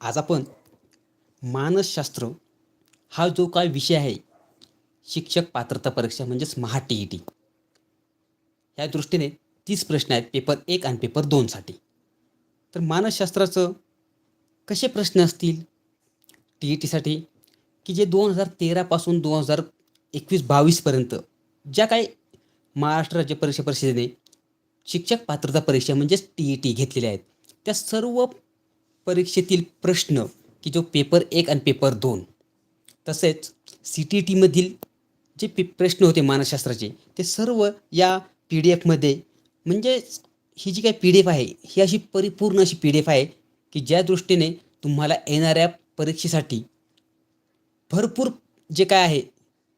आज आपण मानसशास्त्र हा जो काय विषय आहे शिक्षक पात्रता परीक्षा म्हणजेच महा टी ई टी ह्या दृष्टीने तीस प्रश्न आहेत पेपर एक आणि पेपर दोनसाठी तर मानसशास्त्राचं कसे प्रश्न असतील? टी ई टीसाठी की जे दोन हजार तेरापासून दोन हजार एकवीस बावीसपर्यंत ज्या काही महाराष्ट्र राज्य परीक्षा परिषदेने शिक्षक पात्रता परीक्षा म्हणजेच टी ई टी घेतलेल्या आहेत त्या सर्व परीक्षेतील प्रश्न की जो पेपर एक आणि पेपर दोन तसेच सी टी टीमधील जे पे प्रश्न होते मानसशास्त्राचे ते सर्व या पी डी एफमध्ये म्हणजे ही जी काही पी डी एफ आहे ही अशी परिपूर्ण अशी पी डी एफ आहे की ज्या दृष्टीने तुम्हाला येणाऱ्या परीक्षेसाठी भरपूर जे काय आहे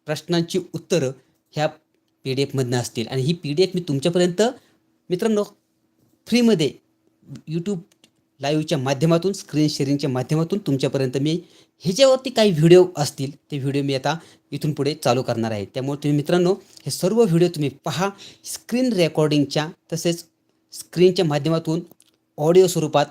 प्रश्नांची उत्तरं ह्या पी डी एफमधनं असतील. आणि ही पी डी एफ मी तुमच्यापर्यंत मित्रांनो फ्रीमध्ये यूट्यूब लाईव्हच्या माध्यमातून स्क्रीन शेअरिंगच्या माध्यमातून तुमच्यापर्यंत मी ह्याच्यावरती काही व्हिडिओ असतील ते व्हिडिओ मी आता इथून पुढे चालू करणार आहे. त्यामुळे तुम्ही मित्रांनो हे सर्व व्हिडिओ तुम्ही पहा. स्क्रीन रेकॉर्डिंगच्या तसेच स्क्रीनच्या माध्यमातून ऑडिओ स्वरूपात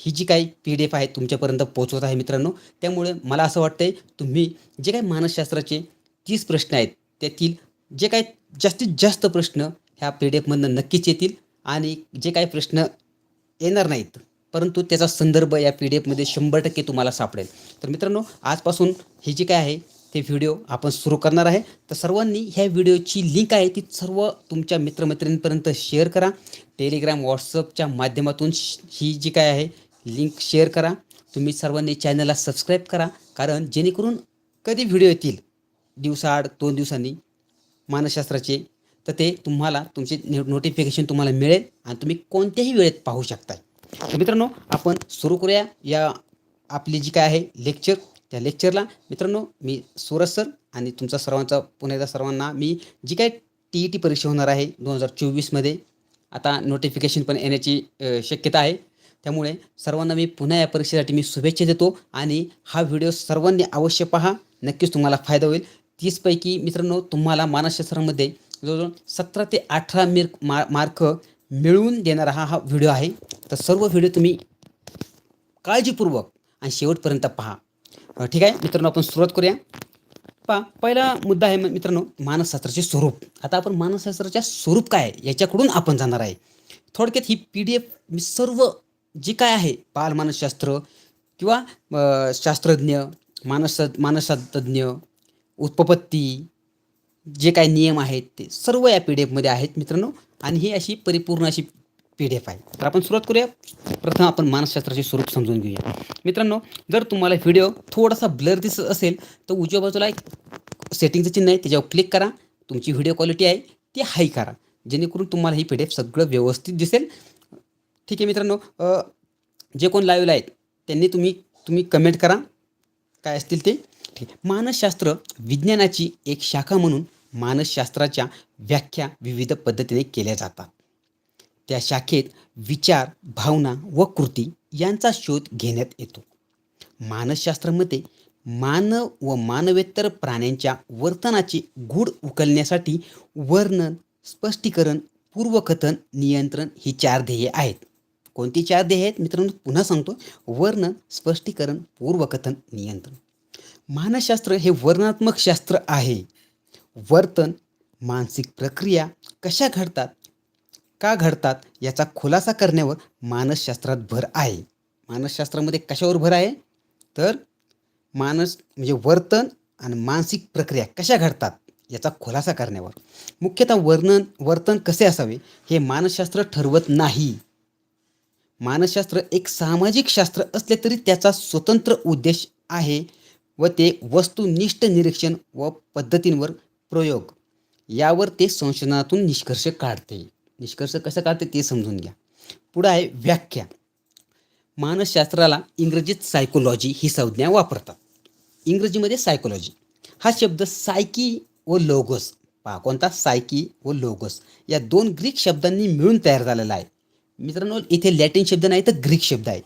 ही जी काही पी डी एफ आहे तुमच्यापर्यंत पोहोचवत आहे मित्रांनो त्यामुळे मला असं वाटतंय तुम्ही जे काही मानसशास्त्राचे तीस प्रश्न आहेत त्यातील जे काही जास्तीत जास्त प्रश्न ह्या पी डी एफमधनं नक्कीच येतील आणि जे काही प्रश्न येणार नाहीत परंतु त्याचा संदर्भ या पी डी एफमध्ये शंभर टक्के तुम्हाला सापडेल. तर मित्रांनो आजपासून ही जी काय आहे ते व्हिडिओ आपण सुरू करणार आहे. तर सर्वांनी ह्या व्हिडिओची लिंक आहे ती सर्व तुमच्या मित्रमैत्रिणींपर्यंत शेअर करा. टेलिग्राम व्हॉट्सअपच्या माध्यमातून श- ही जी काय आहे लिंक शेअर करा. तुम्ही सर्वांनी चॅनलला सबस्क्राईब करा. कारण जेणेकरून कधी व्हिडिओ येतील दिवसाआड दोन दिवसांनी मानसशास्त्राचे तर ते तुम्हाला तुमचे नोटिफिकेशन तुम्हाला मिळेल आणि तुम्ही कोणत्याही वेळेत पाहू शकता तर मित्रांनो आपण सुरू करूया या आपली जी काय आहे लेक्चर त्या लेक्चरला मित्रांनो मी सूरज सर आणि तुमचा सर्वांचा पुन्हा एकदा सर्वांना मी जी काय टी ई टी परीक्षा होणार आहे दोन हजार चोवीसमध्ये आता नोटिफिकेशन पण येण्याची शक्यता आहे. त्यामुळे सर्वांना मी पुन्हा या परीक्षेसाठी मी शुभेच्छा देतो आणि हा व्हिडिओ सर्वांनी अवश्य पहा. नक्कीच तुम्हाला फायदा होईल. तीसपैकी मित्रांनो तुम्हाला मानसशास्त्रामध्ये जवळजवळ सतरा ते अठरा मिर्क मा मार्क मिळवून देणारा हा हा व्हिडिओ आहे. तर सर्व व्हिडिओ तुम्ही काळजीपूर्वक आणि शेवटपर्यंत पहा. ठीक आहे? मित्रांनो आपण सुरुवात करूया. पहा पहिला मुद्दा आहे मित्रांनो मानसशास्त्राचे स्वरूप. आता आपण मानसशास्त्राच्या स्वरूप काय आहे? याच्याकडून आपण जाणार आहे. थोडक्यात ही पी डी एफ मी सर्व जे काय आहे बालमानसशास्त्र किंवा शास्त्रज्ञ मानस मानसशास्त्रज्ञ उत्पत्ती जे काही नियम आहेत ते सर्व या पी डी एफमध्ये आहेत मित्रांनो. आणि ही अशी परिपूर्ण अशी पी डी एफ आहे. तर आपण सुरुवात करूया. प्रथम आपण मानसशास्त्राचे स्वरूप समजून घेऊया. मित्रांनो जर तुम्हाला व्हिडिओ थोडासा ब्लर दिसत असेल तर उजव्या बाजूला एक सेटिंगचं चिन्ह आहे त्याच्यावर क्लिक करा. तुमची व्हिडिओ क्वालिटी आहे ती हाय करा. जेणेकरून तुम्हाला ही पी डी एफ सगळं व्यवस्थित दिसेल. ठीक आहे मित्रांनो जे कोण लाईव्हला आहेत त्यांनी तुम्ही तुम्ही कमेंट करा. काय असतील ते? ठीक मानसशास्त्र विज्ञानाची एक शाखा म्हणून मानसशास्त्राच्या व्याख्या विविध पद्धतीने केल्या जातात. त्या शाखेत विचार भावना व कृती यांचा शोध घेण्यात येतो. मानसशास्त्रामध्ये मानव व मानवेतर प्राण्यांच्या वर्तनाचे गूढ उकलण्यासाठी वर्णन स्पष्टीकरण पूर्वकथन नियंत्रण ही चार ध्येये आहेत. कोणती चार ध्येय आहेत? मित्रांनो पुन्हा सांगतो. वर्णन स्पष्टीकरण पूर्वकथन नियंत्रण. मानसशास्त्र हे वर्णनात्मक शास्त्र आहे. वर्तन मानसिक प्रक्रिया कशा घडतात का घडतात याचा खुलासा करण्यावर मानसशास्त्रात भर आहे. मानसशास्त्रामध्ये कशावर भर आहे? तर मानस म्हणजे वर्तन आणि मानसिक प्रक्रिया कशा घडतात याचा खुलासा करण्यावर. मुख्यतः वर्णन वर्तन कसे असावे हे मानसशास्त्र ठरवत नाही. मानसशास्त्र एक सामाजिक शास्त्र असले तरी त्याचा स्वतंत्र उद्देश आहे व ते वस्तुनिष्ठ निरीक्षण व पद्धतींवर प्रयोग. यावर ते संशोधनातून निष्कर्ष काढते. निष्कर्ष कसं काढते ते समजून घ्या. पुढं आहे व्याख्या. मानसशास्त्राला इंग्रजीत सायकोलॉजी ही संज्ञा वापरतात. इंग्रजीमध्ये सायकोलॉजी हा शब्द सायकी व लोगोस पहा कोणता? सायकी व लोगोस या दोन ग्रीक शब्दांनी मिळून तयार झालेला आहे. मित्रांनो इथे लॅटिन शब्द नाही तर ग्रीक शब्द आहे.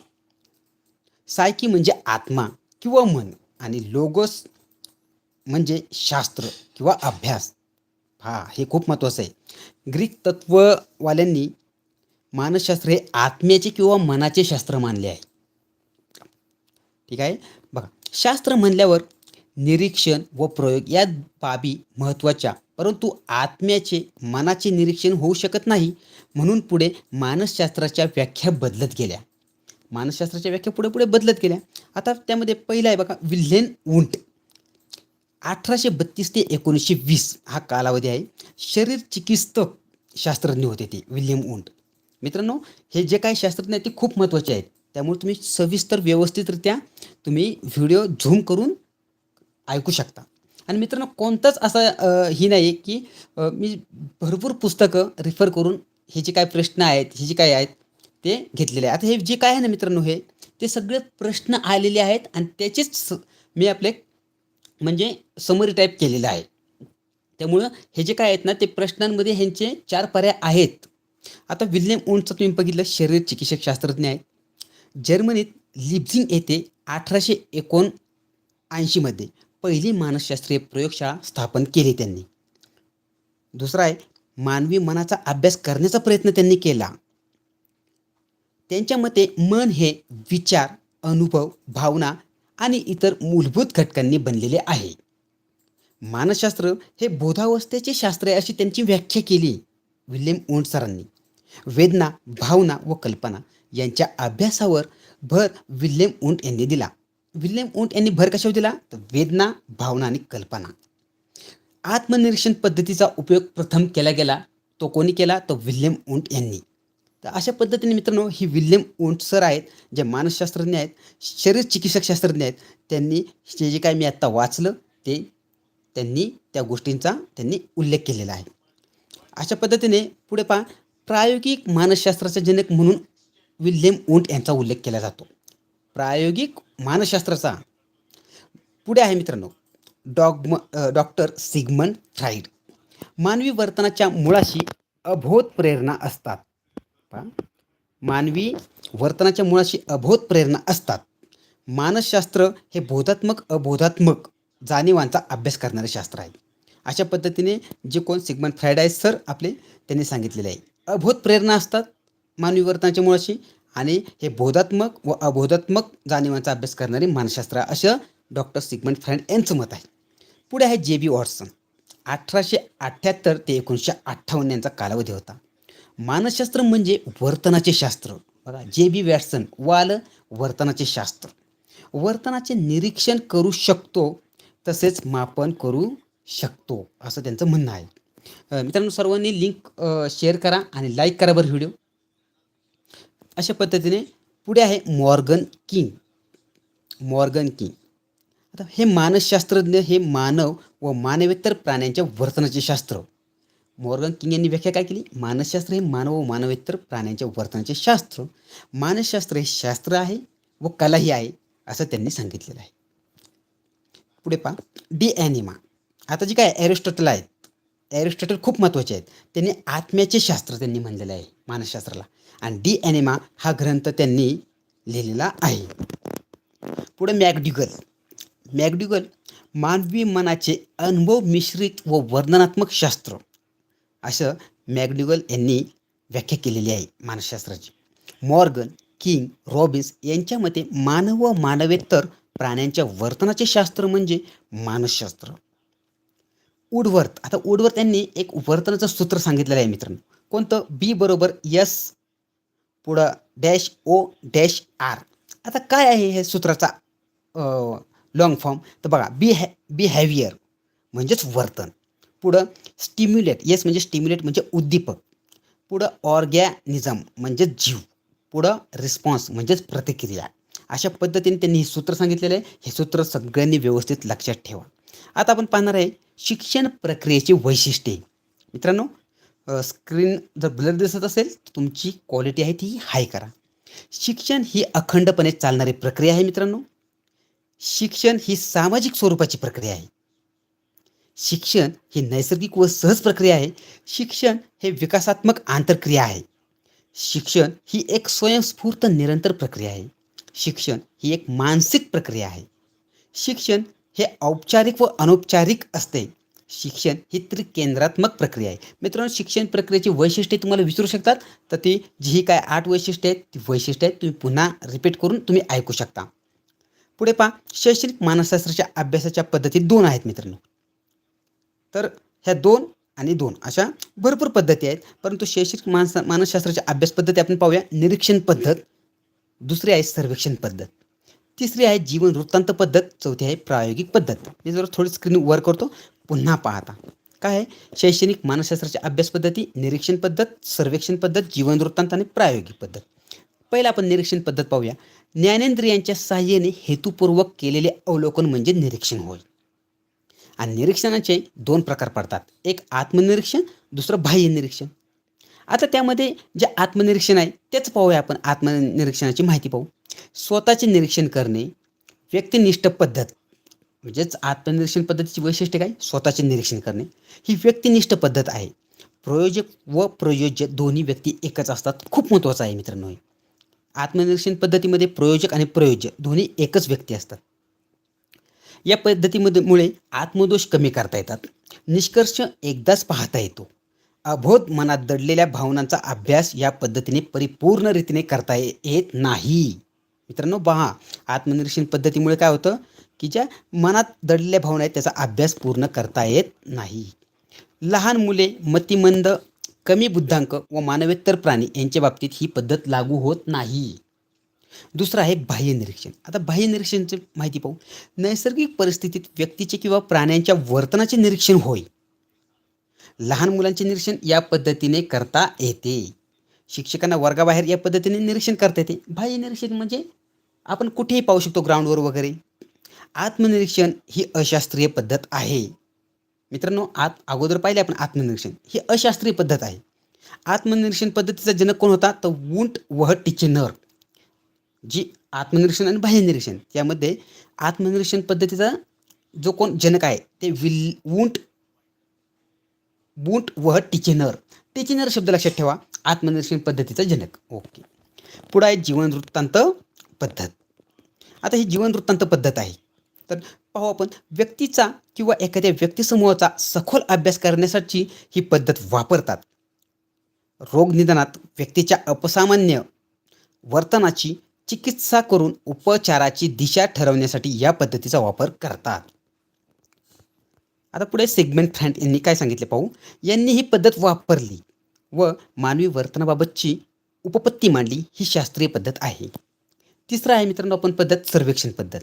सायकी म्हणजे आत्मा किंवा मन आणि लोगोस म्हणजे शास्त्र किंवा अभ्यास. हा हे खूप महत्त्वाचं आहे. ग्रीक तत्ववाल्यांनी मानसशास्त्र हे आत्म्याचे किंवा मनाचे शास्त्र मानले आहे. ठीक आहे? बघा शास्त्र म्हणल्यावर निरीक्षण व प्रयोग या बाबी महत्त्वाच्या परंतु आत्म्याचे मनाचे निरीक्षण होऊ शकत नाही म्हणून पुढे मानसशास्त्राच्या व्याख्या बदलत गेल्या. मानसशास्त्राच्या व्याख्या पुढे पुढे बदलत गेल्या. आता त्यामध्ये पहिलं आहे बघा विल्हेन उंट. अठराशे बत्तीस ते एकोणीसशे वीस हा कालावधी आहे. शरीर चिकित्सक शास्त्रज्ञ होते ते विल्यम उंट. मित्रांनो हे जे काही शास्त्रज्ञ आहेत ते खूप महत्त्वाचे आहेत. त्यामुळे तुम्ही सविस्तर व्यवस्थितरित्या तुम्ही व्हिडिओ झूम करून ऐकू शकता. आणि मित्रांनो कोणताच असा ही नाही की मी भरपूर पुस्तकं रिफर करून हे जे काय प्रश्न आहेत हे जे काय आहेत ते घेतलेले आहे आता हे जे काय आहे ना मित्रांनो हे ते सगळे प्रश्न आलेले आहेत आणि त्याचेच स- मी आपले म्हणजे समरी टाईप केलेलं आहे. त्यामुळं हे जे काय आहेत ना ते प्रश्नांमध्ये ह्यांचे चार पर्याय आहेत. आता विल्यम उंटचं तुम्ही बघितलं शरीर चिकित्सक शास्त्रज्ञ आहेत. जर्मनीत लिप्झिंग येथे अठराशे एकोणऐंशीमध्ये पहिली मानसशास्त्रीय प्रयोगशाळा स्थापन केली त्यांनी. दुसरा आहे मानवी मनाचा अभ्यास करण्याचा प्रयत्न त्यांनी केला. त्यांच्या मते मन हे विचार अनुभव भावना आणि इतर मूलभूत घटकांनी बनलेले आहे. मानसशास्त्र हे बोधावस्थेचे शास्त्र आहे अशी त्यांची व्याख्या केली. विल्यम ओंडसरांनी वेदना भावना व कल्पना यांच्या अभ्यासावर भर विल्यम उंट यांनी दिला. विल्यम उंट यांनी भर कशावर दिला? तर वेदना भावना आणि कल्पना. आत्मनिरीक्षण पद्धतीचा उपयोग प्रथम केला गेला तो कोणी केला? तो विल्यम उंट यांनी. तर अशा पद्धतीने मित्रांनो ही विल्यम उंट सर आहेत जे मानसशास्त्रज्ञ आहेत शरीर चिकित्सक शास्त्रज्ञ आहेत त्यांनी जे जे काय मी आत्ता वाचलं ते त्यांनी त्या गोष्टींचा त्यांनी उल्लेख केलेला आहे. अशा पद्धतीने पुढे पहा प्रायोगिक मानसशास्त्राचा जनक म्हणून विल्यम ओंट यांचा उल्लेख केला जातो. प्रायोगिक मानसशास्त्राचा. पुढे आहे मित्रांनो डॉगम डॉक्टर सिगमन फ्राईड मानवी वर्तनाच्या मुळाशी अभोत प्रेरणा असतात. पहा. मानवी वर्तनाच्या मुळाशी अबोध प्रेरणा असतात. मानसशास्त्र हे बोधात्मक अबोधात्मक जाणीवांचा अभ्यास करणारे शास्त्र आहे. अशा पद्धतीने जे कोण सिगमंड फ्राईड आहे सर आपले त्यांनी सांगितलेले आहे. अबोध प्रेरणा असतात मानवी वर्तनाच्या मुळाशी आणि हे बोधात्मक व अबोधात्मक जाणीवांचा अभ्यास करणारे मानसशास्त्र असं डॉक्टर सिगमंड फ्राईड यांचं मत आहे. पुढे आहे जे बी वॉटसन. अठराशे अठ्ठ्याहत्तर ते एकोणीसशे अठ्ठावन्न यांचा कालावधी होता. मानसशास्त्र म्हणजे वर्तनाचे शास्त्र. बघा जे बी वॅटसन वाल वर्तनाचे शास्त्र. वर्तनाचे निरीक्षण करू शकतो तसेच मापन करू शकतो असं त्यांचं म्हणणं आहे. मित्रांनो सर्वांनी लिंक शेअर करा आणि लाईक करा बरं व्हिडिओ अशा पद्धतीने पुढे आहे मॉर्गन किंग. Morgan king. आता हे मानसशास्त्रज्ञ हे मानव व मानवेतर प्राण्यांच्या वर्तनाचे शास्त्र. मॉर्गन किंग यांनी व्याख्या काय केली? मानसशास्त्र हे मानव व मानवेतर प्राण्यांच्या वर्तनाचे शास्त्र. मानसशास्त्र हे शास्त्र आहे व कलाही आहे असं त्यांनी सांगितलेलं आहे. पुढे पहा. डी ॲनिमा. आता जे काय ॲरिस्टॉटल आहेत ॲरिस्टॉटल खूप महत्त्वाचे आहेत. त्यांनी आत्म्याचे शास्त्र त्यांनी म्हणलेलं आहे मानसशास्त्राला. आणि डी ॲनिमा हा ग्रंथ त्यांनी लिहिलेला आहे. पुढे मॅगड्युगल मॅगड्युगल मानवी मनाचे अनुभव मिश्रित व वर्णनात्मक शास्त्र. असं मॅगड्युगल यांनी व्याख्या केलेली आहे मानसशास्त्राची. मॉर्गन किंग रॉबिन्स यांच्या मते मानव व मानवेतर प्राण्यांच्या वर्तनाचे शास्त्र म्हणजे मानसशास्त्र. उडवर्थ आता उडवर्थ यांनी एक वर्तनाचं सूत्र सांगितलेलं आहे मित्रांनो. कोणतं? बी बरोबर यस पुढं डॅश ओ डॅश आर. आता काय आहे हे सूत्राचा लॉंग फॉर्म तर बघा बी हॅ बी म्हणजेच वर्तन. पुढं स्टिम्युलेट येस म्हणजे स्टिम्युलेट म्हणजे उद्दीपक. पुढं ऑर्गॅनिझम म्हणजेच जीव. पुढं रिस्पॉन्स म्हणजेच प्रतिक्रिया. अशा पद्धतीने त्यांनी हे सूत्र सांगितलेलं आहे. हे सूत्र सगळ्यांनी व्यवस्थित लक्षात ठेवा. आता आपण पाहणार आहे शिक्षण प्रक्रियेची वैशिष्ट्ये. मित्रांनो स्क्रीन जर ब्लर दिसत असेल तर तुमची क्वालिटी आहे ती हाय करा. शिक्षण ही अखंडपणे चालणारी प्रक्रिया आहे मित्रांनो. शिक्षण ही सामाजिक स्वरूपाची प्रक्रिया आहे. शिक्षण ही नैसर्गिक व सहज प्रक्रिया आहे. शिक्षण हे विकासात्मक आंतरक्रिया आहे. शिक्षण ही एक स्वयंस्फूर्त निरंतर प्रक्रिया आहे. शिक्षण ही एक मानसिक प्रक्रिया आहे. शिक्षण हे औपचारिक व अनौपचारिक असते. शिक्षण ही त्रिकेंद्रात्मक प्रक्रिया आहे. मित्रांनो शिक्षण प्रक्रियेची वैशिष्ट्ये तुम्हाला विचारू शकतात. तर ती जी ही काय आठ वैशिष्ट्ये आहेत ती वैशिष्ट्ये आहेत तुम्ही पुन्हा रिपीट करून तुम्ही ऐकू शकता. पुढे पहा शैक्षणिक मानसशास्त्राच्या अभ्यासाच्या पद्धती दोन आहेत मित्रांनो. तर ह्या दोन आणि दोन अशा भरपूर पद्धती आहेत. परंतु शैक्षणिक मानस मानसशास्त्राच्या अभ्यास पद्धती आपण पाहूया. निरीक्षण पद्धत. दुसरी आहे सर्वेक्षण पद्धत. तिसरी आहे जीवन वृत्तांत पद्धत. चौथी आहे प्रायोगिक पद्धत. मी जर थोडी स्क्रीन वर करतो. पुन्हा पाहता. काय आहे? शैक्षणिक मानसशास्त्राच्या अभ्यास पद्धती निरीक्षण पद्धत सर्वेक्षण पद्धत जीवन वृत्तांत आणि प्रायोगिक पद्धत. पहिला आपण निरीक्षण पद्धत पाहूया. ज्ञानेंद्रियांच्या सहाय्याने हेतुपूर्वक केलेले अवलोकन म्हणजे निरीक्षण होय. आणि निरीक्षणाचे दोन प्रकार पडतात. एक आत्मनिरीक्षण दुसरं बाह्य निरीक्षण. आता त्यामध्ये जे आत्मनिरीक्षण आहे तेच पाहूया आपण आत्मनिरीक्षणाची माहिती पाहू. स्वतःचे निरीक्षण करणे व्यक्तिनिष्ठ पद्धत. म्हणजेच आत्मनिरीक्षण पद्धतीची वैशिष्ट्य काय? स्वतःचे निरीक्षण करणे. ही व्यक्तिनिष्ठ पद्धत आहे. प्रयोजक व प्रयोज्य दोन्ही व्यक्ती एकच असतात. खूप महत्त्वाचं आहे मित्रांनो आत्मनिरीक्षण पद्धतीमध्ये प्रयोजक आणि प्रयोज्य दोन्ही एकच व्यक्ती असतात. या पद्धतीमध्ये मुळे आत्मदोष कमी करता येतात. निष्कर्ष एकदाच पाहता येतो. अबोध मनात दडलेल्या भावनांचा अभ्यास या पद्धतीने परिपूर्ण रीतीने करता येत नाही. मित्रांनो पहा आत्मनिरीक्षण पद्धतीमुळे काय होतं की ज्या मनात दडलेल्या भावना आहेत त्याचा अभ्यास पूर्ण करता येत नाही. लहान मुले मतिमंद कमी बुद्धांक व मानवेत्तर प्राणी यांच्या बाबतीत ही पद्धत लागू होत नाही. दुसरं आहे बाह्य निरीक्षण. आता बाह्य निरीक्षणची माहिती पाहू. नैसर्गिक परिस्थितीत व्यक्तीचे किंवा प्राण्यांच्या वर्तनाचे निरीक्षण होय. लहान मुलांचे निरीक्षण या पद्धतीने करता येते. शिक्षकांना वर्गाबाहेर या पद्धतीने निरीक्षण करता येते. बाह्य निरीक्षण म्हणजे आपण कुठेही पाहू शकतो ग्राउंडवर वगैरे. आत्मनिरीक्षण ही अशास्त्रीय पद्धत आहे. मित्रांनो आत अगोदर पाहिले आपण आत्मनिरीक्षण. ही अशास्त्रीय पद्धत आहे. आत्मनिरीक्षण पद्धतीचा जनक कोण होता? तर वुंट वह टिचेनर. जी आत्मनिरीक्षण आणि बाह्य निरीक्षण त्यामध्ये आत्मनिरीक्षण पद्धतीचा जो कोण जनक आहे ते विल वुंट बूट व टिचेनर. टिचेनर शब्द लक्षात ठेवा आत्मनिरीक्षण पद्धतीचा जनक. ओके. पुढं आहे जीवन वृत्तांत पद्धत. आता ही जीवन वृत्तांत पद्धत आहे. तर पाहू आपण व्यक्तीचा किंवा एखाद्या व्यक्तिसमूहाचा सखोल अभ्यास करण्यासाठी ही पद्धत वापरतात. रोग निदानात व्यक्तीच्या अपसामान्य वर्तनाची चिकित्सा करून उपचाराची दिशा ठरवण्यासाठी या पद्धतीचा वापर करतात. आता पुढे सेगमेंट फ्रँट यांनी काय सांगितले पाहू? यांनी ही पद्धत वापरली व मानवी वर्तनाबाबतची उपपत्ती मांडली ही शास्त्रीय पद्धत आहे. तिसरं आहे मित्रांनो आपण पद्धत सर्वेक्षण पद्धत.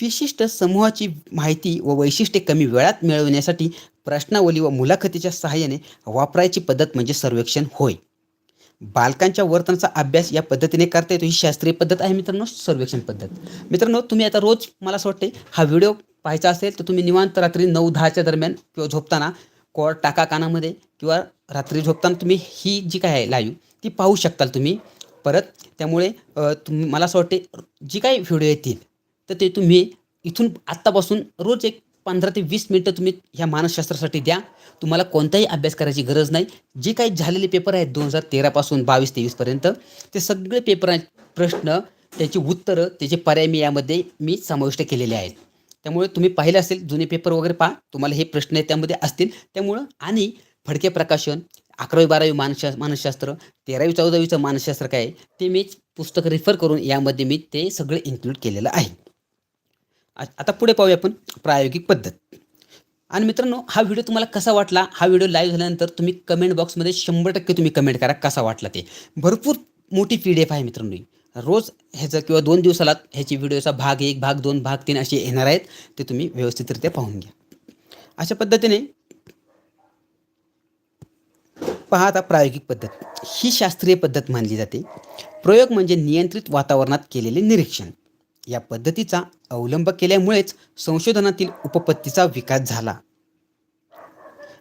विशिष्ट समूहाची माहिती व वैशिष्ट्ये कमी वेळात मिळवण्यासाठी प्रश्नावली व मुलाखतीच्या सहाय्याने वापरायची पद्धत म्हणजे सर्वेक्षण होय. बालकांच्या वर्तनाचा अभ्यास या पद्धतीने करता येतो. ही शास्त्रीय पद्धत आहे मित्रांनो सर्वेक्षण पद्धत. मित्रांनो तुम्ही आता रोज मला असं वाटते हा व्हिडिओ पाहायचा असेल तर तुम्ही निवांत रात्री नऊ दहाच्या दरम्यान किंवा झोपताना कॉड टाका कानामध्ये किंवा रात्री झोपताना तुम्ही ही जी काय आहे लाईव्ह ती पाहू शकताल तुम्ही. परत त्यामुळे तुम्ही मला असं वाटते जी काही व्हिडिओ येतील तर ते तुम्ही इथून आत्तापासून रोज एक पंधरा ते वीस मिनटं तुम्ही ह्या मानसशास्त्रासाठी द्या. तुम्हाला कोणताही अभ्यास करायची गरज नाही. जे काही झालेले पेपर आहेत दोन हजार तेरापासून बावीस तेवीसपर्यंत ते सगळे पेपर प्रश्न त्याची उत्तरं त्याचे पर्याय मी यामध्ये मी समाविष्ट केलेले आहेत. त्यामुळे तुम्ही पाहिले असेल जुने पेपर वगैरे पहा. तुम्हाला हे प्रश्न त्यामध्ये असतील. त्यामुळं आणि फडके प्रकाशन अकरावी बारावी मानसशा मानसशास्त्र तेरावी चौदावीचं मानसशास्त्र काय आहे ते मी पुस्तक रेफर करून यामध्ये मी ते सगळे इन्क्लूड केलेलं आहे. आता पुढे पाहूया आपण प्रायोगिक पद्धत. आणि मित्रांनो हा व्हिडिओ तुम्हाला कसा वाटला? हा व्हिडिओ लाईव्ह झाल्यानंतर तुम्ही कमेंट बॉक्समध्ये शंभर टक्के तुम्ही कमेंट करा कसा वाटला ते. भरपूर मोठी पी डी एफ आहे मित्रांनो ही. रोज ह्याचं किंवा दोन दिवसाला ह्याची व्हिडिओचा भाग एक भाग दोन भाग तीन असे येणार आहेत. ते तुम्ही व्यवस्थितरित्या पाहून घ्या. अशा पद्धतीने पहा आता प्रायोगिक पद्धत. ही शास्त्रीय पद्धत मानली जाते. प्रयोग म्हणजे नियंत्रित वातावरणात केलेले निरीक्षण. या पद्धतीचा अवलंब केल्यामुळेच संशोधनातील उपपत्तीचा विकास झाला.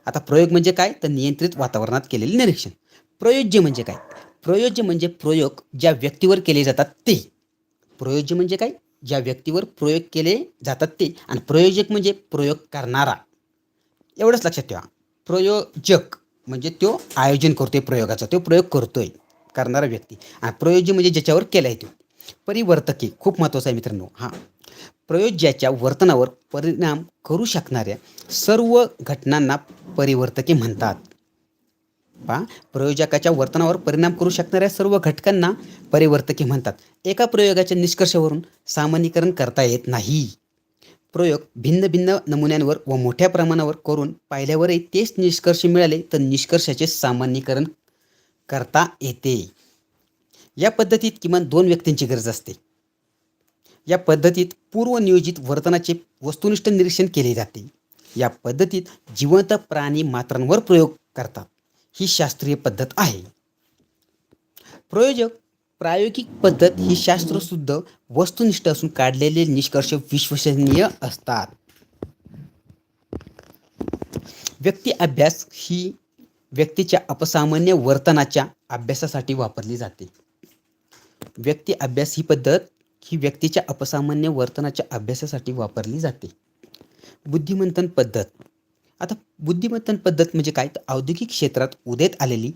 आता प्रयोग म्हणजे काय? तर नियंत्रित वातावरणात केलेले निरीक्षण. प्रयोज्य म्हणजे काय? प्रयोज्य म्हणजे प्रयोग ज्या व्यक्तीवर केले जातात ते. प्रयोज्य म्हणजे काय? ज्या व्यक्तीवर प्रयोग केले जातात ते. आणि प्रयोजक म्हणजे प्रयोग करणारा. एवढंच लक्षात ठेवा. प्रयोजक म्हणजे तो आयोजन करतोय प्रयोगाचा. तो प्रयोग करतोय करणारा व्यक्ती. आणि प्रयोज्य म्हणजे ज्याच्यावर केला तो. परिवर्तके. खूप महत्त्वाचं आहे मित्रांनो. हां. प्रयोज्याच्या वर्तनावर परिणाम करू शकणाऱ्या सर्व घटनांना परिवर्तके म्हणतात. पहा. प्रयोजकाच्या वर्तनावर परिणाम करू शकणाऱ्या सर्व घटकांना परिवर्तके म्हणतात. एका प्रयोगाच्या निष्कर्षावरून सामान्यीकरण करता येत नाही. प्रयोग भिन्न भिन्न नमुन्यांवर व मोठ्या प्रमाणावर करून पाहिल्यावरही तेच निष्कर्ष मिळाले तर निष्कर्षाचे सामान्यीकरण करता येते. या पद्धतीत किमान दोन व्यक्तींची गरज असते. या पद्धतीत पूर्वनियोजित वर्तनाचे वस्तुनिष्ठ निरीक्षण केले जाते. या पद्धतीत जिवंत प्राणी मात्रांवर प्रयोग करतात. ही शास्त्रीय पद्धत आहे. प्रयोजक प्रायोगिक पद्धत ही शास्त्रशुद्ध वस्तुनिष्ठ असून काढलेले निष्कर्ष विश्वसनीय असतात. व्यक्ती अभ्यास ही व्यक्तीच्या अपसामान्य वर्तनाच्या अभ्यासासाठी वापरली जाते. व्यक्ती अभ्यास ही पद्धत ही व्यक्तीच्या अपसामान्य वर्तनाच्या अभ्यासासाठी वापरली जाते. बुद्धिमंथन पद्धत. आता बुद्धिमंथन पद्धत म्हणजे काय? तर औद्योगिक क्षेत्रात उदयात आलेली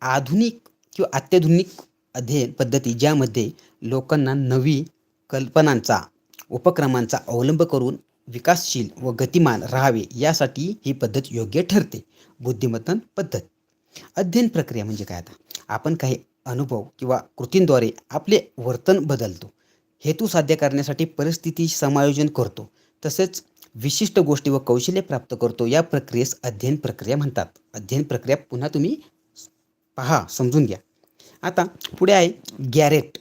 आधुनिक किंवा अत्याधुनिक अध्ययन पद्धती ज्यामध्ये लोकांना नवी कल्पनांचा उपक्रमांचा अवलंब करून विकासशील व गतिमान राहावे यासाठी ही पद्धत योग्य ठरते. बुद्धिमत्तन पद्धत. अध्ययन प्रक्रिया म्हणजे काय आता? आपण काही अनुभव किंवा कृतींद्वारे आपले वर्तन बदलतो. हेतू साध्य करण्यासाठी परिस्थिती समायोजन करतो. तसेच विशिष्ट गोष्टी व कौशल्य प्राप्त करतो. या प्रक्रियेस अध्ययन प्रक्रिया म्हणतात. अध्ययन प्रक्रिया पुन्हा तुम्ही पहा समजून घ्या. आता पुढे आहे गॅरेट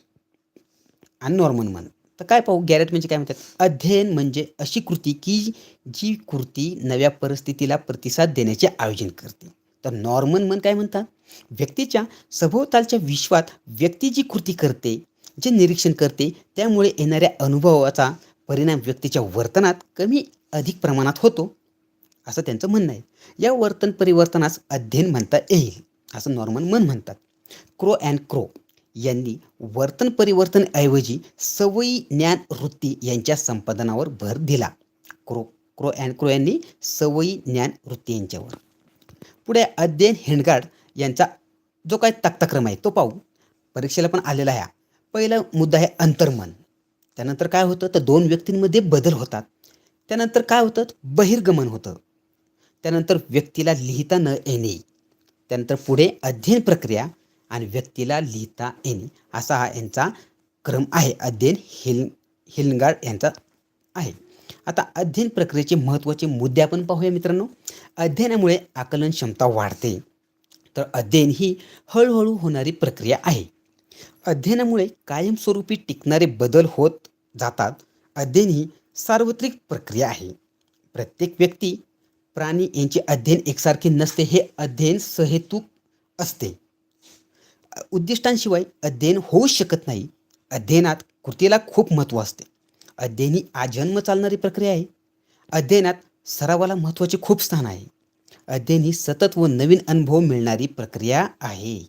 आणि नॉर्मन मन. तर काय पाहू? गॅरेट म्हणजे काय म्हणतात? अध्ययन म्हणजे अशी कृती की जी कृती नव्या परिस्थितीला प्रतिसाद देण्याचे आयोजन करते. तर नॉर्मन मन काय म्हणतात? व्यक्तीच्या सभोवतालच्या विश्वात व्यक्ती जी कृती करते जे निरीक्षण करते त्यामुळे येणाऱ्या अनुभवाचा परिणाम व्यक्तीच्या वर्तनात कमी अधिक प्रमाणात होतो असं त्यांचं म्हणणं आहे. या वर्तन परिवर्तनास अध्ययन म्हणता येईल असं नॉर्मन मन म्हणतात. क्रो अँड क्रो यांनी वर्तन परिवर्तनऐवजी सवयी ज्ञान वृत्ती यांच्या संपादनावर भर दिला. क्रो क्रो अँड क्रो यांनी सवयी ज्ञान वृत्ती यांच्यावर. पुढे अध्ययन हेंडगार्ड यांचा जो काय तक्ताक्रम आहे तो पाहू. परीक्षेला पण आलेला आहे पहिला मुद्दा आहे अंतर्मन. त्यानंतर काय होतं? तर दोन व्यक्तींमध्ये बदल होतात. त्यानंतर काय होतं? बहिर्गमन होतं. त्यानंतर व्यक्तीला लिहिता न येणे. त्यानंतर पुढे अध्ययन प्रक्रिया आणि व्यक्तीला लिहिता येणे. असा हा यांचा क्रम आहे. अध्ययन हिल हिलगाड यांचा आहे. आता अध्ययन प्रक्रियेचे महत्त्वाचे मुद्दे आपण पाहूया मित्रांनो. अध्ययनामुळे आकलन क्षमता वाढते. तर अध्ययन ही हळूहळू होणारी प्रक्रिया आहे. अध्ययनामुळे कायमस्वरूपी टिकणारे बदल होत जातात. अध्ययन ही सार्वत्रिक प्रक्रिया आहे. प्रत्येक व्यक्ती प्राणी यांचे अध्ययन एकसारखे नसते हे अध्ययन सहेतुक असते. उद्दिष्टांशिवाय अध्ययन होऊ शकत नाही. अध्ययनात कृतीला खूप महत्त्व असते. अध्ययन ही आजन्म चालणारी प्रक्रिया आहे. अध्ययनात सरावाला महत्त्वाचे खूप स्थान आहे. अध्ययन ही सतत व नवीन अनुभव मिळणारी प्रक्रिया आहे.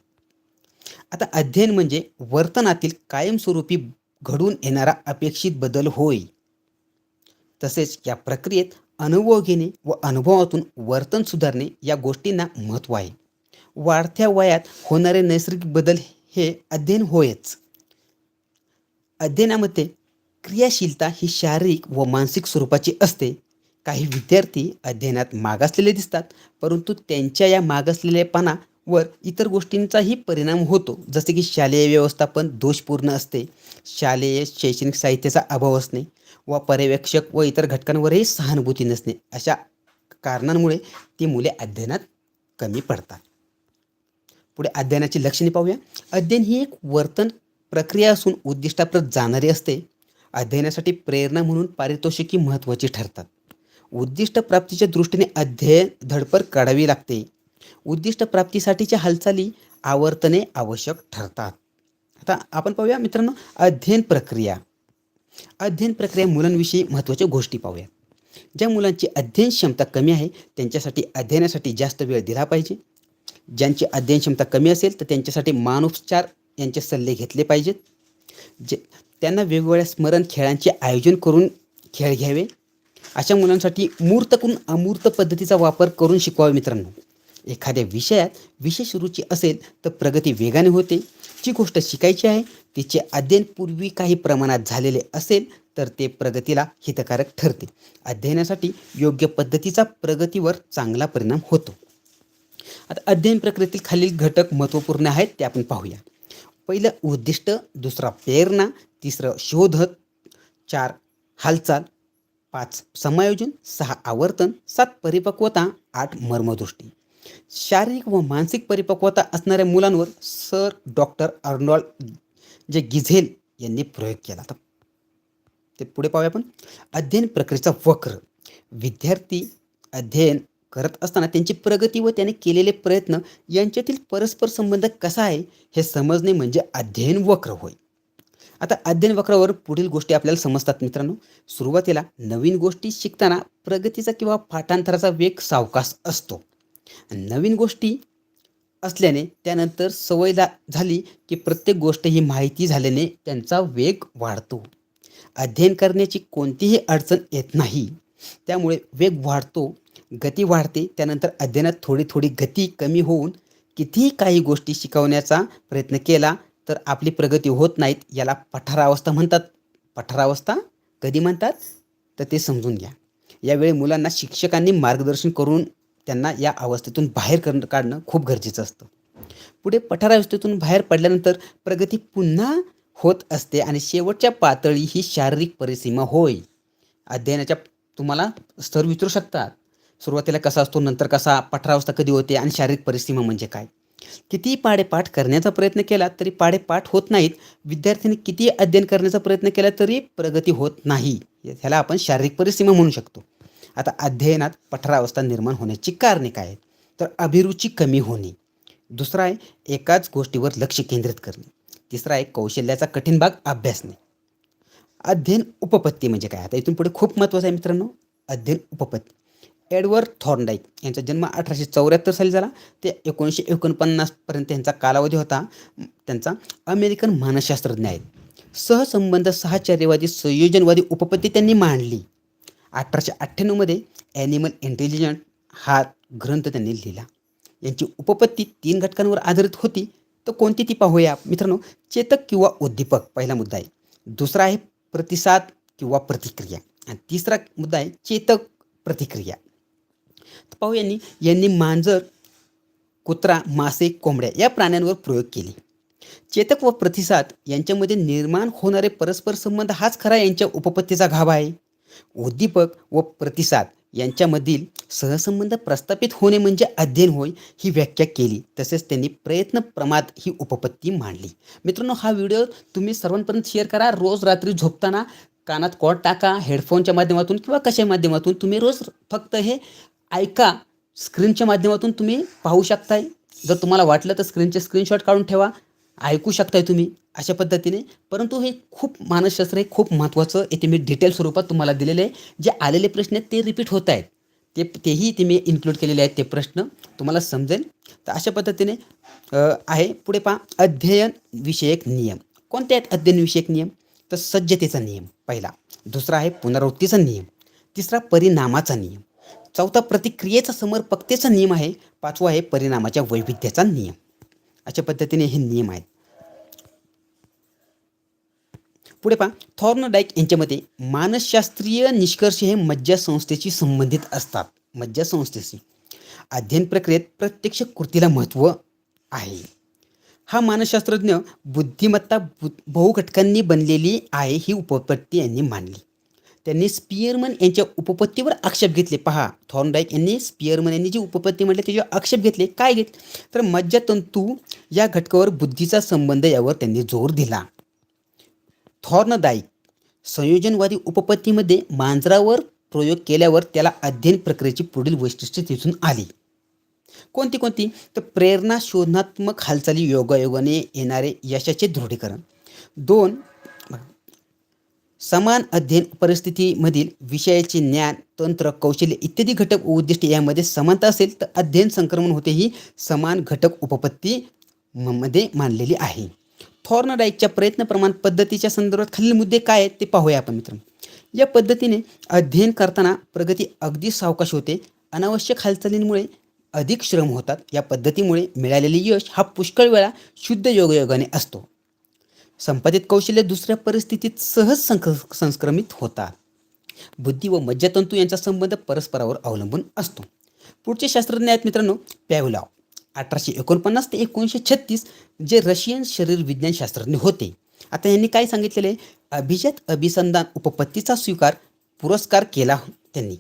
आता अध्ययन म्हणजे वर्तनातील कायमस्वरूपी घडून येणारा अपेक्षित बदल होय. तसेच या प्रक्रियेत अनुभव घेणे व अनुभवातून वर्तन सुधारणे या गोष्टींना महत्त्व आहे. वाढत्या वयात होणारे नैसर्गिक बदल हे अध्ययन होयच. अध्ययनामध्ये क्रियाशीलता ही शारीरिक व मानसिक स्वरूपाची असते. काही विद्यार्थी अध्ययनात मागासलेले दिसतात परंतु त्यांच्या या मागासलेलेपणावर इतर गोष्टींचाही परिणाम होतो. जसे की शालेय व्यवस्थापन दोषपूर्ण असते. शालेय शैक्षणिक साहित्याचा अभाव असणे व पर्यवेक्षक व इतर घटकांवरही सहानुभूती नसणे अशा कारणांमुळे ती मुले अध्ययनात कमी पडतात. पुढे अध्ययनाची लक्षणे पाहूया. अध्ययन ही एक वर्तन प्रक्रिया असून उद्दिष्टाप्रत जाणारी असते. अध्ययनासाठी प्रेरणा म्हणून पारितोषिकी महत्त्वाची ठरतात. उद्दिष्ट प्राप्तीच्या दृष्टीने अध्ययन धडपड काढावी लागते. उद्दिष्ट प्राप्तीसाठीच्या हालचाली आवर्तने आवश्यक ठरतात. आता आपण पाहूया मित्रांनो अध्ययन प्रक्रिया. अध्ययन प्रक्रिया मुलांविषयी महत्त्वाच्या गोष्टी पाहूया. ज्या मुलांची अध्ययन क्षमता कमी आहे त्यांच्यासाठी अध्ययनासाठी जास्त वेळ दिला पाहिजे. ज्यांची अध्ययन क्षमता कमी असेल तर त्यांच्यासाठी मानोपचार यांचे सल्ले घेतले पाहिजेत. जे त्यांना वेगवेगळ्या स्मरण खेळांचे आयोजन करून खेळ घ्यावे. अशा मुलांसाठी मूर्तकडून अमूर्त पद्धतीचा वापर करून शिकवावे मित्रांनो. एखाद्या विषयात विशेष रुची असेल तर प्रगती वेगाने होते. जी गोष्ट शिकायची आहे तिचे अध्ययन पूर्वी काही प्रमाणात झालेले असेल तर ते प्रगतीला हितकारक ठरते. अध्ययनासाठी योग्य पद्धतीचा प्रगतीवर चांगला परिणाम होतो. आता अध्ययन प्रक्रियेतील खालील घटक महत्त्वपूर्ण आहेत ते आपण पाहूया. पहिलं उद्दिष्ट दुसरा प्रेरणा तिसरं शोध चार हालचाल पाच समायोजन सहा आवर्तन सात परिपक्वता आठ मर्मदृष्टी. शारीरिक व मानसिक परिपक्वता असणाऱ्या मुलांवर सर डॉक्टर अर्नॉल्ड जे गिझेल यांनी प्रयोग केला. तर ते पुढे पाहूया आपण. अध्ययन प्रक्रियेचा वक्र. विद्यार्थी अध्ययन करत असताना त्यांची प्रगती व त्याने केलेले प्रयत्न यांच्यातील परस्पर संबंध कसा आहे हे समजणे म्हणजे अध्ययन वक्र होय. आता अध्ययन वक्रावर पुढील गोष्टी आपल्याला समजतात मित्रांनो. सुरुवातीला नवीन गोष्टी शिकताना प्रगतीचा किंवा पाठांतराचा वेग सावकाश असतो. नवीन गोष्टी असल्याने त्यानंतर सवय झाली की प्रत्येक गोष्ट ही माहिती झाल्याने त्यांचा वेग वाढतो. अध्ययन करण्याची कोणतीही अडचण येत नाही. त्यामुळे वेग वाढतो गती वाढते त्यानंतर अध्ययनात थोडी थोडी गती कमी होऊन कितीही काही गोष्टी शिकवण्याचा प्रयत्न केला तर आपली प्रगती होत नाहीत याला पठारावस्था म्हणतात. पठारावस्था कधी म्हणतात? तर ते समजून घ्या. यावेळी मुलांना शिक्षकांनी मार्गदर्शन करून त्यांना या अवस्थेतून बाहेर करणं काढणं खूप गरजेचं असतं. पुढे पठारावस्थेतून बाहेर पडल्यानंतर प्रगती पुन्हा होत असते आणि शेवटच्या पातळी ही शारीरिक परिसीमा होय. अध्ययनाच्या तुम्हाला स्तर विचारू शकतात. सुरुवातीला कसा असतो नंतर कसा पठारावस्था कधी होते आणि शारीरिक परिसीमा म्हणजे काय? कितीही पाडेपाठ करण्याचा प्रयत्न केला तरी पाडेपाठ होत नाहीत. विद्यार्थ्यांनी किती अध्ययन करण्याचा प्रयत्न केला तरी प्रगती होत नाही. ह्याला आपण शारीरिक परिसीमा म्हणू शकतो. आता अध्ययनात पठारावस्था निर्माण होण्याची कारणे काय आहेत? तर अभिरुची कमी होणे. दुसरा आहे एकाच गोष्टीवर लक्ष केंद्रित करणे. तिसरा आहे कौशल्याचा कठीण भाग अभ्यासणे. अध्ययन उपपत्ती म्हणजे काय? आता इथून पुढे खूप महत्त्वाचं आहे मित्रांनो. अध्ययन उपपत्ती. एडवर्ड थॉर्नडाईक यांचा जन्म अठराशे चौऱ्याहत्तर साली झाला. ते एकोणीसशे एकोणपन्नासपर्यंत त्यांचा कालावधी होता. त्यांचा अमेरिकन मानसशास्त्रज्ञ आहेत. सहसंबंध सहचार्यवादी संयोजनवादी उपपत्ती त्यांनी मांडली. अठराशे अठ्ठ्याण्णवमध्ये ॲनिमल इंटेलिजंट हा ग्रंथ त्यांनी लिहिला. यांची उपपत्ती तीन घटकांवर आधारित होती. तर कोणती ती पाहूया. मित्रांनो चेतक किंवा उद्दीपक पहिला मुद्दा आहे. दुसरा आहे प्रतिसाद किंवा प्रतिक्रिया. आणि तिसरा मुद्दा आहे चेतक प्रतिक्रिया. पाहू यांनी. यांनी मांजर कुत्रा मासे कोंबड्या या प्राण्यांवर प्रयोग केले. चेतक व प्रतिसाद यांच्यामध्ये निर्माण होणारे परस्पर संबंध हाच खरा यांच्या उपपत्तीचा गाभा आहे. उद्दीपक व प्रतिसाद यांच्यामधील सहसंबंध प्रस्थापित होणे म्हणजे अध्ययन होय ही व्याख्या केली. तसेच त्यांनी प्रयत्न प्रमाद ही उपपत्ती मांडली. मित्रांनो हा व्हिडिओ तुम्ही सर्वांपर्यंत शेअर करा. रोज रात्री झोपताना कानात कॉड टाका हेडफोनच्या माध्यमातून किंवा कशा माध्यमातून. तुम्ही रोज फक्त हे ऐका स्क्रीनच्या माध्यमातून तुम्ही पाहू शकताय. जर तुम्हाला वाटलं तर स्क्रीनचे स्क्रीनशॉट काढून ठेवा. ऐकू शकताय तुम्ही अशा पद्धतीने. परंतु हे खूप मानसशास्त्र हे खूप महत्त्वाचं येथे मी डिटेल स्वरूपात तुम्हाला दिलेले आहे. जे आलेले प्रश्न आहेत ते रिपीट होत आहेत. ते तेही ते मी इन्क्लूड केलेले आहेत ते प्रश्न. तुम्हाला समजेल. तर अशा पद्धतीने आहे. पुढे पहा. अध्ययन विषयक नियम. कोणते आहेत अध्ययन विषयक नियम? तर सज्जतेचा नियम पहिला. दुसरा आहे पुनरावृत्तीचा नियम. तिसरा परिणामाचा नियम. चौथा प्रतिक्रियेचा समर्पकतेचा नियम आहे. पाचवा आहे परिणामाच्या वैविध्याचा नियम. अशा पद्धतीने हे नियम आहेत. पुढे पहा. थॉर्नडाईक यांच्या मते मानसशास्त्रीय निष्कर्ष हे मज्जा संस्थेशी संबंधित असतात. मज्जा संस्थेशी अध्ययन प्रक्रियेत प्रत्यक्ष कृतीला महत्त्व आहे. हा मानसशास्त्रज्ञ बुद्धिमत्ता बु बहुघटकांनी बनलेली आहे ही उपपत्ती यांनी मानली. त्यांनी स्पियरमन यांच्या उपपत्तीवर आक्षेप घेतले. पहा थॉर्नडाईक यांनी स्पियरमन यांनी जी उपपत्ती म्हटली त्याच्यावर आक्षेप घेतले. काय घेतले तर मज्जातंतू या घटकावर बुद्धीचा संबंध यावर त्यांनी जोर दिला. थॉर्नदायक संयोजनवादी उपपत्तीमध्ये मांजरावर प्रयोग केल्यावर त्याला अध्ययन प्रक्रियेची पुढील वैशिष्ट्ये तिथून आली. कोणती कोणती? तर प्रेरणा शोधनात्मक हालचाली योगायोगाने येणारे यशाचे दृढीकरण. दोन समान अध्ययन परिस्थितीमधील विषयाचे ज्ञान तंत्र कौशल्य इत्यादी घटक उद्दिष्ट यामध्ये समानता असेल तर अध्ययन संक्रमण होते ही समान घटक उपपत्ती म- मध्ये मानलेली आहे. थॉर्नडाईकच्या प्रयत्न प्रमाण पद्धतीच्या संदर्भात खालील मुद्दे काय आहेत ते पाहूया आपण मित्र. या पद्धतीने अध्ययन करताना प्रगती अगदी सावकाश होते. अनावश्यक हालचालींमुळे अधिक श्रम होतात. या पद्धतीमुळे मिळालेले यश हा पुष्कळ वेळा शुद्ध योगयोगाने असतो. संपादित कौशल्य दुसऱ्या परिस्थितीत सहज संक संस्क्रमित होतात. बुद्धी व मज्जातंतू यांचा संबंध परस्परावर अवलंबून असतो. पुढचे शास्त्रज्ञ आहेत मित्रांनो पॅवलाव अठराशे एकोणपन्नास ते एकोणीसशे छत्तीस जे रशियन शरीर विज्ञानशास्त्रज्ञ होते. आता यांनी काय सांगितलेले अभिजात अभिसंधान उपपत्तीचा स्वीकार पुरस्कार केला हो-, त्यांनी.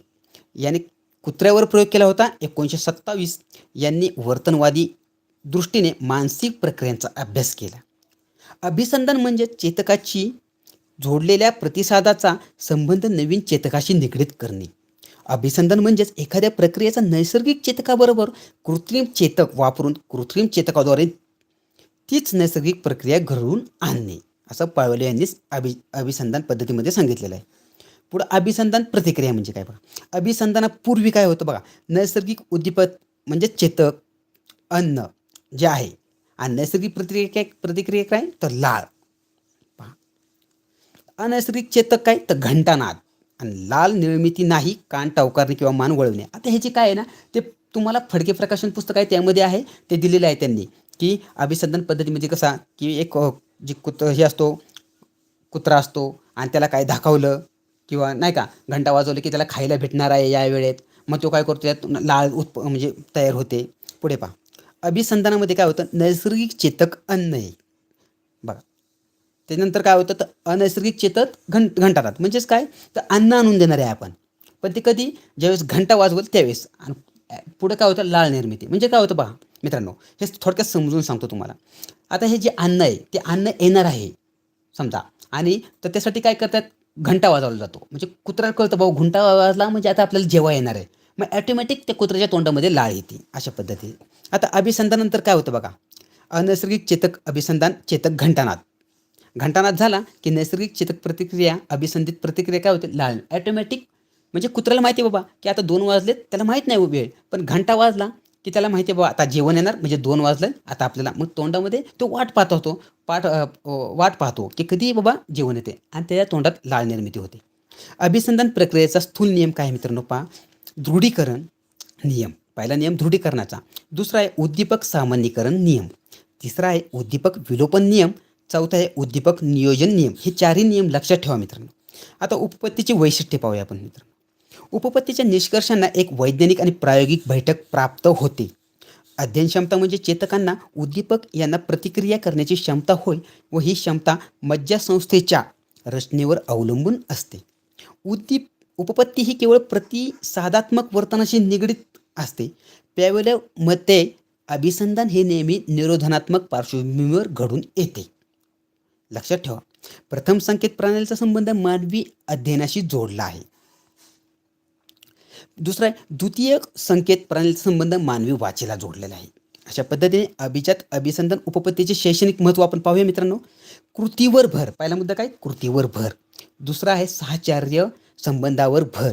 याने कुत्र्यावर प्रयोग केला होता. एकोणीसशे सत्तावीस यांनी वर्तनवादी दृष्टीने मानसिक प्रक्रियांचा अभ्यास केला. अभिसंधान म्हणजे चेतकाची जोडलेल्या प्रतिसादाचा संबंध नवीन चेतकाशी निगडीत करणे. अभिसंधान म्हणजेच एखाद्या प्रक्रियेचा नैसर्गिक चेतकाबरोबर कृत्रिम चेतक वापरून कृत्रिम चेतकाद्वारे तीच नैसर्गिक प्रक्रिया घडवून आणणे असं पाळवले यांनी अभि अभिसंधान पद्धतीमध्ये सांगितलेलं आहे. पुढं अभिसंधान प्रतिक्रिया म्हणजे काय बघा? अभिसंधानापूर्वी काय होतं बघा? नैसर्गिक उद्दीपक म्हणजे चेतक अन्न जे आहे आणि नैसर्गिक प्रतिक्रिया काय? प्रतिक्रिया काय? तर लाळ. पहा. अनैसर्गिक चेतक काय? तर घंटानाद. आणि लाल निर्मिती नाही कान टावकारणे किंवा मान वळवणे. आता ह्याची काय आहे ना ते तुम्हाला फडके प्रकाशन पुस्तक आहे त्यामध्ये आहे ते दिलेलं आहे त्यांनी. की अभिसंधान पद्धतीमध्ये म्हणजे कसा? की एक जी जे कुत्र हे असतो कुत्रा असतो आणि त्याला काय दाखवलं किंवा नाही का घंटा वाजवलं की त्याला खायला भेटणार आहे या वेळेत. मग तो काय करतो त्यात लाळ उत्प म्हणजे तयार होते. पुढे पहा. अभिसंधानामध्ये काय होतं? नैसर्गिक चेतक अन्न आहे बघा. त्यानंतर काय होतं? तर अनैसर्गिक चेतक घंट घंटारात म्हणजेच काय? तर अन्न आणून देणार आहे आपण. पण ते कधी? ज्यावेळेस घंटा वाजवल त्यावेळेस. आणि पुढं काय होतं? लाळ निर्मिती. म्हणजे काय होतं पहा मित्रांनो हे थोडक्यात समजून सांगतो तुम्हाला. आता हे जे अन्न आहे ते अन्न येणार आहे. समजा. आणि तर त्यासाठी काय करतात? घंटा वाजवला जातो. म्हणजे कुत्रा कळतं भाऊ घंटा वाजला म्हणजे आता आपल्याला जेव्हा येणार आहे. मग ॲटोमॅटिक त्या कुत्र्याच्या तोंडामध्ये लाळ येते अशा पद्धतीने. आता अभिसंधानानंतर काय होतं बघा? अनैसर्गिक चेतक अभिसंधान चेतक घंटानाद. घंटानाद झाला की नैसर्गिक चेतक प्रतिक्रिया अभिसंधित प्रतिक्रिया काय होते? लाल. ॲटोमॅटिक म्हणजे कुत्र्याला माहिती आहे बाबा की आता दोन वाजलेत त्याला माहीत नाही हो वेळ. पण घंटा वाजला की त्याला माहिती आहे बाबा आता जेवण येणार म्हणजे दोन वाजलं आता आपल्याला मग तोंडामध्ये तो वाट पाहत होतो. पाठ वाट पाहतो की कधीही बाबा जेवण येते. आणि त्याच्या तोंडात लाळ निर्मिती होते. अभिसंधान प्रक्रियेचा स्थूल नियम काय मित्रांनो पहा? दृढीकरण नियम. पहिला नियम दृढीकरणाचा दुसरा आहे उद्दीपक सामान्यीकरण नियम. तिसरा आहे उद्दीपक विलोपन नियम. चौथा आहे उद्दीपक नियोजन नियम. हे चारही नियम लक्षात ठेवा मित्रांनो. आता उपपत्तीची वैशिष्ट्ये पाहूया आपण मित्रांनो. उपपत्तीच्या निष्कर्षांना एक वैज्ञानिक आणि प्रायोगिक बैठक प्राप्त होते. अध्ययन क्षमता म्हणजे चेतकांना उद्दीपक यांना प्रतिक्रिया करण्याची क्षमता होय व ही क्षमता मज्जासंस्थेच्या रचनेवर अवलंबून असते. उद्दीप उपपत्ती ही केवळ प्रतिसादात्मक वर्तनाशी निगडीत असते. त्यावेळेला मते अभिसंधान हे नेहमी निरोधनात्मक पार्श्वभूमीवर घडून येते. लक्षात ठेवा प्रथम संकेत प्रणालीचा संबंध मानवी अध्ययनाशी जोडला आहे. दुसरा आहे द्वितीय संकेत प्रणालीचा संबंध मानवी वाचेला जोडलेला आहे. अशा पद्धतीने अभिजात अभिसंधान उपपत्तीचे शैक्षणिक महत्त्व आपण पाहूया मित्रांनो. कृतीवर भर पहिला मुद्दा काय? कृतीवर भर. दुसरा आहे साहचार्य संबंधावर भर.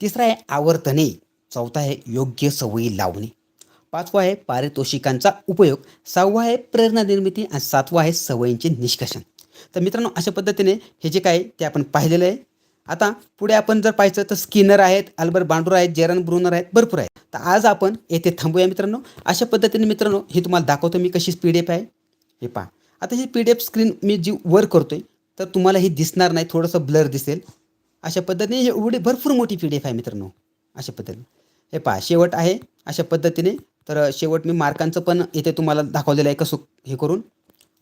तिसरा आहे आवर्तने. चौथा आहे योग्य सवयी लावणे. पाचवा आहे पारितोषिकांचा उपयोग. सहावा आहे प्रेरणा निर्मिती आणि सातवा आहे सवयींचे निष्कर्षण. तर मित्रांनो अशा पद्धतीने हे जे काय आहे ते आपण पाहिलेलं आहे. आता पुढे आपण जर पाहायचं तर स्किनर आहेत अल्बर बांडूर आहेत जेरन ब्रुनर आहेत भरपूर आहेत. तर आज आपण येथे थांबूया मित्रांनो. अशा पद्धतीने मित्रांनो हे तुम्हाला दाखवतो मी कशी पी डी एफ आहे. हे पहा. आता ही पी डी एफ स्क्रीन मी जी वर करतोय तर तुम्हाला ही दिसणार नाही थोडंसं ब्लर दिसेल. अशा पद्धतीने हे एवढी भरपूर मोठी पी डी एफ आहे मित्रांनो. अशा पद्धतीने. हे पहा शेवट आहे अशा पद्धतीने. तर शेवट मी मार्कांचं पण इथे तुम्हाला दाखवलेलं आहे कसं हे करून.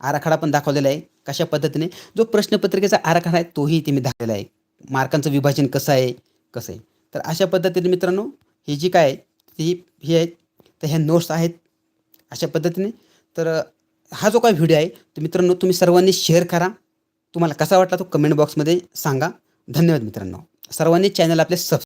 आराखडा पण दाखवलेला आहे कशा पद्धतीने. जो प्रश्नपत्रिकेचा आराखडा आहे तोही इथे मी दाखवलेला आहे. मार्कांचं विभाजन कसं आहे कसं आहे. तर अशा पद्धतीने मित्रांनो ही जी काय आहे ती ही आहेत तर ह्या नोट्स आहेत अशा पद्धतीने. तर हा जो काय व्हिडिओ आहे तो मित्रांनो तुम्ही सर्वांनी शेअर करा. तुम्हाला कसा वाटला तो कमेंट बॉक्समध्ये सांगा. धन्यवाद मित्रांनो. सर्वांनी चॅनल आपले सब